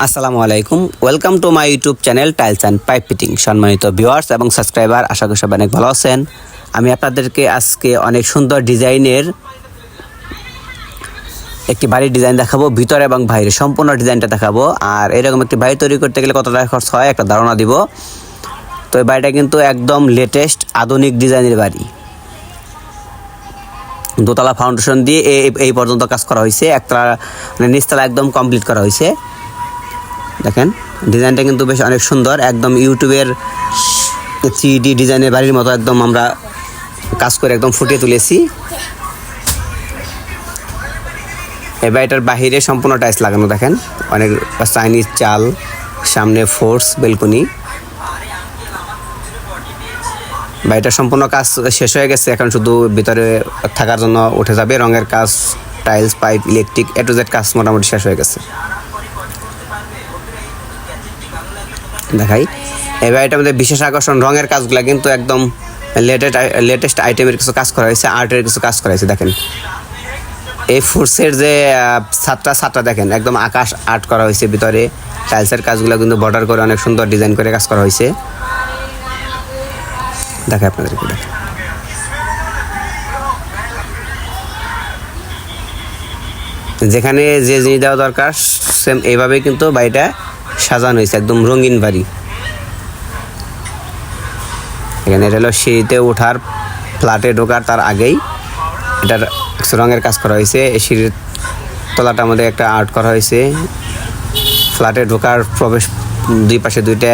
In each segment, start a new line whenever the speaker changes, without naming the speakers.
আসসালামু আলাইকুম। Welcome to my YouTube channel tiles and pipe fitting সম্মানিত ভিউয়ার্স এবং সাবস্ক্রাইবার আশা করি সবাই অনেক ভালো আছেন। আমি আপনাদেরকে আজকে অনেক সুন্দর ডিজাইনের একটি বাড়ির ডিজাইন দেখাবো, ভিতরে এবং বাইরে। সম্পূর্ণ ডিজাইনটা দেখাবো। আর এরকম একটি বাড়ি তৈরি করতে গেলে কত টাকা খরচ হয়, একটা ধারণা দিব। তো এই বাড়িটা কিন্তু একদম লেটেস্ট আধুনিক ডিজাইনের বাড়ি। দোতলা ফাউন্ডেশন দিয়ে এই- এই পর্যন্ত কাজ করা হয়েছে। একতলা মানে নিচতলা একদম কমপ্লিট করা হয়েছে। দেখেন, ডিজাইনটা কিন্তু বেশ অনেক সুন্দর, একদম ইউটিউবের থ্রিডি ডিজাইনের বাড়ির মতো একদম আমরা কাজ করে একদম ফুটিয়ে তুলেছি। এই বাড়িটার বাহিরে সম্পূর্ণ টাইলস লাগানো, দেখেন, অনেক চাইনিজ চাল, সামনে ফোর্স, বেলকনি। বাড়িটার সম্পূর্ণ কাজ শেষ হয়ে গেছে, এখন শুধু ভিতরে থাকার জন্য উঠে যাবে। রঙের কাজ, tiles, pipe, electric, A to Z কাজ মোটামুটি শেষ হয়ে গেছে। দেখাই। এই বাড়িটার মধ্যে বিশেষ আকর্ষণ, রঙের কাজগুলো কিন্তু একদম লেটেস্ট লেটেস্ট আইটেমের কিছু কাজ করা হয়েছে আর্টের কিছু কাজ করা হয়েছে, দেখেন। এই ফুডসের যে ছাদটা ছাদটা দেখেন, একদম আকাশ আর্ট করা হয়েছে ভিতরে। টাইলসের কাজগুলো কিন্তু বর্ডার করে অনেক সুন্দর ডিজাইন করে কাজ করা হয়েছে। দেখে আপনাদেরকে দেখেন যেখানে যে জিনিস দেওয়া দরকার সেম এইভাবে কিন্তু বাড়িটা সাজানো হয়েছে, একদম রঙিন বাড়ি। এখানে এটা হলো সিঁড়িতে ওঠার, ফ্ল্যাটে ঢোকার তার আগেই এটার রঙের কাজ করা হয়েছে। সিঁড়ির তলাটার মধ্যে একটা আর্ট করা হয়েছে। ফ্ল্যাটে ঢোকার প্রবেশ, দুই পাশে দুইটা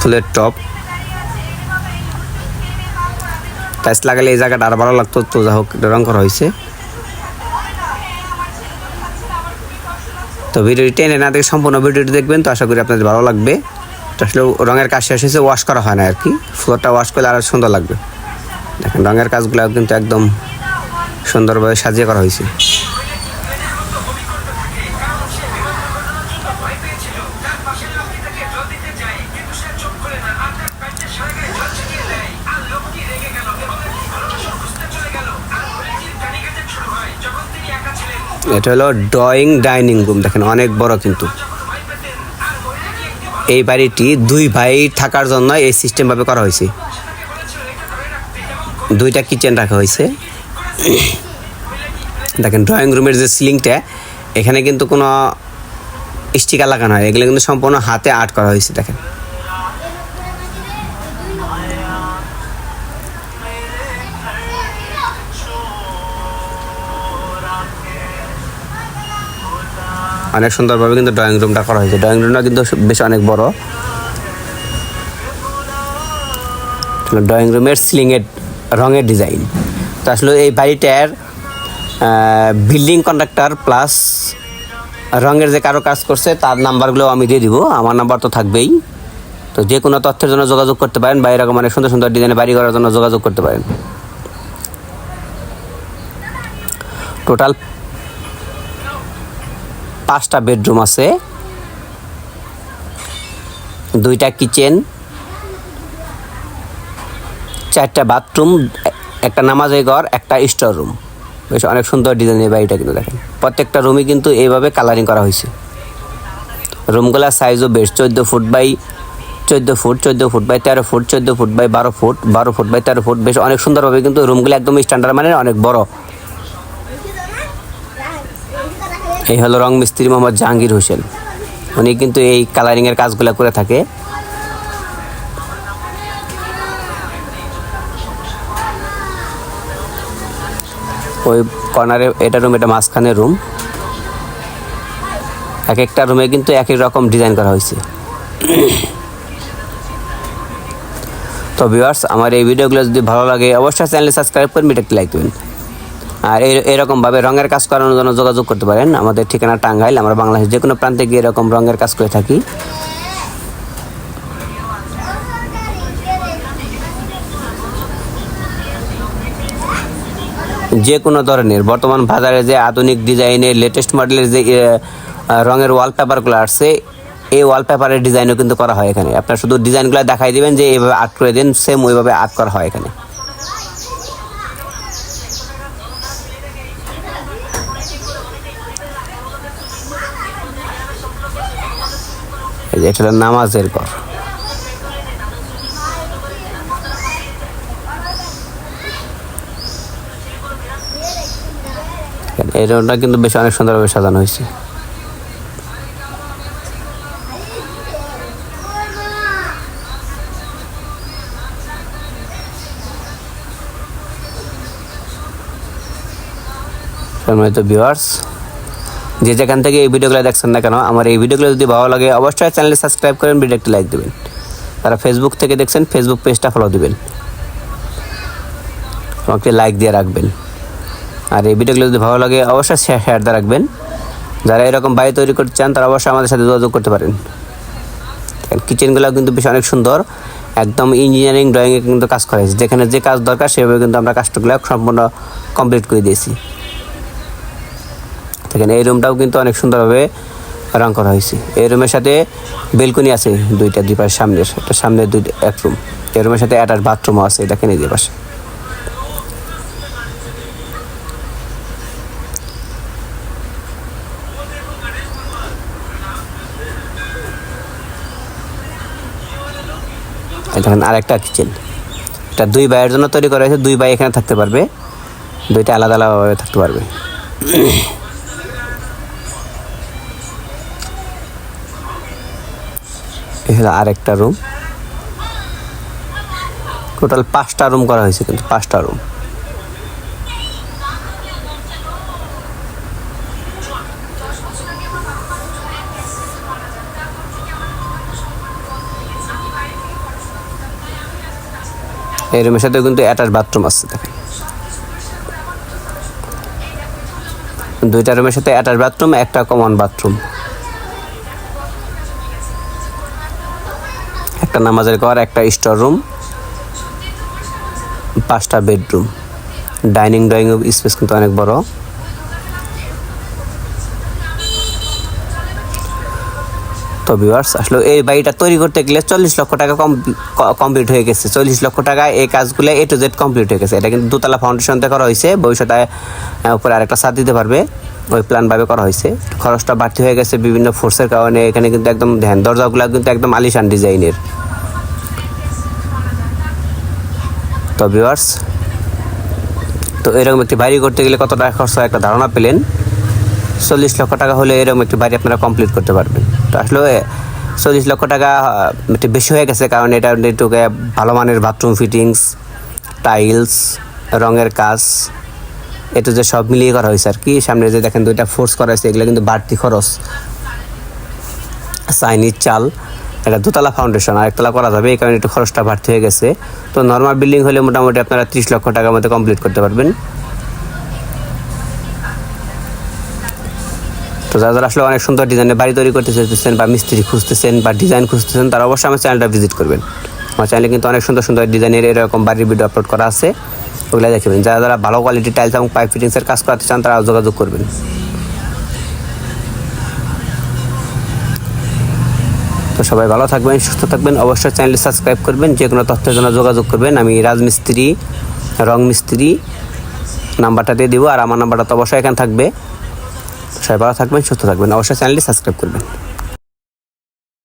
ফুলের টপ টাইলস লাগালে এই জায়গাটা আর ভালো লাগতো। তো যা হোক রং করা হয়েছে। তো ভিডিওটি টেনে না দেখে সম্পূর্ণ ভিডিওটি দেখবেন, তো আশা করি আপনাদের ভালো লাগবে। তো আসলে রঙের কাজ শেষ হয়েছে ওয়াশ করা হয় না আর কি। ফ্লোরটা ওয়াশ করলে আরও সুন্দর লাগবে। দেখেন, রঙের কাজগুলো কিন্তু একদম সুন্দরভাবে সাজিয়ে করা হয়েছে। এটা হলো ড্রয়িং ডাইনিং রুম দেখেন অনেক বড় কিন্তু। এই বাড়িটি দুই ভাই থাকার জন্য এই সিস্টেমভাবে করা হয়েছে। দুইটা কিচেন রাখা হয়েছে। দেখেন ড্রয়িং রুমের যে সিলিংটা এখানে কিন্তু কোনো স্টিকার লাগানো হয় এগুলো কিন্তু সম্পূর্ণ হাতে আর্ট করা হয়েছে, দেখেন। অনেক সুন্দরভাবে কিন্তু ড্রয়িং রুমটা করা হয়েছে। ড্রয়িং রুমটা কিন্তু বেশ অনেক বড়। ড্রয়িং রুমের সিলিংয়ের রঙের ডিজাইন তো আসলে এই বাড়িটার বিল্ডিং কন্ট্রাক্টর প্লাস রঙের যে কারও কাজ করছে, তার নাম্বারগুলো আমি দিয়ে দিব। আমার নাম্বার তো থাকবেই। তো যে কোনো তথ্যের জন্য যোগাযোগ করতে পারেন বা এরকম অনেক সুন্দর সুন্দর ডিজাইনের বাড়ি করার জন্য যোগাযোগ করতে পারেন। টোটাল পাঁচটা বেডরুম আছে। দুইটা কিচেন, চারটা বাথরুম, একটা নামাজের ঘর, একটা স্টোর রুম। বেশ, অনেক সুন্দর ডিজাইনের বাড়িটা কিন্তু দেখেন। প্রত্যেকটা রুমই কিন্তু এইভাবে কালারিং করা হয়েছে। রুমগুলোর সাইজও বেশ, চোদ্দ ফুট বাই চোদ্দ ফুট চোদ্দ ফুট বাই তেরো ফুট, চোদ্দ ফুট বাই বারো ফুট বারো ফুট বাই তেরো ফুট, বেশ, অনেক সুন্দরভাবে কিন্তু রুমগুলো একদম স্ট্যান্ডার্ড মানে অনেক বড়। এই হলো রং মিস্ত্রি মোহাম্মদ জাহাঙ্গীর হোসেন। উনি কিন্তু এই কালারিংয়ের কাজগুলো করে থাকে। ওই কর্নারে এটা রুম এটা মাঝখানে রুম এক একটা রুমে কিন্তু এক এক রকম ডিজাইন করা হয়েছে। তো ভিউয়ার্স আমার এই ভিডিওগুলো যদি ভালো লাগে, অবশ্যই চ্যানেলে সাবস্ক্রাইব করবেন একটি লাইক দেবেন। আর এরকমভাবে রঙের কাজ করানোর জন্য যোগাযোগ করতে পারেন। আমাদের ঠিকানা টাঙ্গাইল, আমরা বাংলাদেশ যে কোনো প্রান্তে গিয়ে এরকম রঙের কাজ করে থাকি। যে কোনো ধরনের, বর্তমান বাজারে যে আধুনিক ডিজাইনের লেটেস্ট মডেলের যে রঙের ওয়ালপেপারগুলো আসছে, এই ওয়ালপেপারের ডিজাইনও কিন্তু করা হয় এখানে। আপনার শুধু ডিজাইনগুলো দেখাই দিবেন যে এইভাবে আর্ট করে দিন সেম ওইভাবে আর্ট করা হয় এখানে। এটা হলো নামাজের ঘর। রুমটা কিন্তু বেশ অনেক সুন্দরভাবে সাজানো হয়েছে। সম্মানিত ভিউয়ার্স যে যেখান থেকে এই ভিডিওগুলো দেখছেন না কেন, আমার এই ভিডিওগুলো যদি ভালো লাগে, অবশ্যই চ্যানেলে সাবস্ক্রাইব করেন ভিডিও একটি লাইক দেবেন। তারা ফেসবুক থেকে দেখছেন ফেসবুক পেজটা ফলো দেবেন। আমাকে লাইক দিয়ে রাখবেন। আর এই ভিডিওগুলো যদি ভালো লাগে, অবশ্যই শেয়ার দিয়ে রাখবেন। যারা এরকম বাড়ি তৈরি করতে চান, তারা অবশ্যই আমাদের সাথে যোগাযোগ করতে পারেন। কিচেনগুলো কিন্তু বেশ অনেক সুন্দর। একদম ইঞ্জিনিয়ারিং ড্রয়িংয়ে কিন্তু কাজ করা হয়েছে। যেখানে যে কাজ দরকার, সেভাবে কিন্তু আমরা কাজগুলো সম্পূর্ণ কমপ্লিট করে দিয়েছি। দেখেন, এই রুমটাও কিন্তু অনেক সুন্দরভাবে রং করা হয়েছে। এই রুমের সাথে বেলকনি আছে দুইটা, দুই পাশে সামনের। একটা সামনের দুই, এক রুম এই রুমের সাথে অ্যাটাচ বাথরুমও আছে দেখেন এই যে পাশে। দেখেন আরেকটা কিচেন এটা দুই ভাইয়ের জন্য তৈরি করা হয়েছে, দুই ভাই এখানে থাকতে পারবে। দুইটা আলাদা আলাদাভাবে থাকতে পারবে। হলো আরেকটা রুম টোটাল পাঁচটা রুম করা হয়েছে কিন্তু, পাঁচটা রুম এই রুমের সাথে কিন্তু অ্যাটাচ বাথরুম আছে, দেখেন। দুইটা রুমের সাথে অ্যাটাচ বাথরুম একটা কমন বাথরুম একটা নামাজের ঘর, একটা স্টোর রুম, পাঁচটা বেডরুম। ডাইনিং, ড্রয়িং স্পেস কিন্তু অনেক বড়। তো ভিউয়ার্স আসলে এই বাড়িটা তৈরি করতে গেলে চল্লিশ লক্ষ টাকা কমপ্লিট হয়ে গেছে। চল্লিশ লক্ষ টাকা এই কাজগুলো এ টু জেড কমপ্লিট হয়ে গেছে। এটা কিন্তু দোতলা ফাউন্ডেশনতে করা হয়েছে। ভবিষ্যতে উপরে আরেকটা সাথ দিতে পারবে। ওই প্ল্যানভাবে করা হয়েছে। খরচটা বাড়তি হয়ে গেছে বিভিন্ন ফোর্সের কারণে। এখানে কিন্তু একদম, ধ্যান, দরজাগুলো কিন্তু একদম আলিশান ডিজাইনের তো ভিউয়ার্স তো এরকম একটি বাড়ি করতে গেলে কত টাকা খরচ হয় একটা ধারণা পেলেন? চল্লিশ লক্ষ টাকা হলে এরকম একটি বাড়ি আপনারা কমপ্লিট করতে পারবেন। তো আসলে, চল্লিশ লক্ষ টাকা একটু বেশি হয়ে গেছে কারণ এটা একটু ভালো মানের বাথরুম ফিটিংস টাইলস রঙের কাজ এটা যে সব মিলিয়ে করা হয়েছে আর কি। সামনে যে দেখেন দুইটা ফোর্স করা হয়েছে, এগুলো কিন্তু বাড়তি খরচ। চাইনিজ চাল এটা দোতলা ফাউন্ডেশন আর একতলা করা যাবে, এই কারণে একটু খরচটা বাড়তি হয়ে গেছে। তো নর্মাল বিল্ডিং হলে মোটামুটি আপনারা ত্রিশ লক্ষ টাকার মধ্যে কমপ্লিট করতে পারবেন। তো যারা যারা আসলে অনেক সুন্দর ডিজাইনের বাড়ি তৈরি করতে চাইতেছেন বা মিস্ত্রি খুঁজতেছেন বা ডিজাইন খুঁজতেছেন, তারা অবশ্যই আমার চ্যানেলটা ভিজিট করবেন। আমার চ্যানেলে কিন্তু অনেক সুন্দর সুন্দর ডিজাইনের এরকম বাড়ির ভিডিও আপলোড করা আছে। ওগুলো দেখবেন যারা যারা ভালো কোয়ালিটির টাইলস এবং পাইপ ফিটিংসের কাজ করাতে চান, তারা যোগাযোগ করবেন। তো সবাই ভালো থাকবেন, সুস্থ থাকবেন। অবশ্যই চ্যানেলটি সাবস্ক্রাইব করবেন, যে কোনো তথ্যের জন্য যোগাযোগ করবেন। আমি রাজমিস্ত্রি, রং মিস্ত্রি, নাম্বারটা দিয়ে দেবো আর আমার নাম্বারটা তো অবশ্যই এখানে থাকবে। সবাই ভালো থাকবেন, সুস্থ থাকবেন। অবশ্যই চ্যানেলটি সাবস্ক্রাইব করবেন।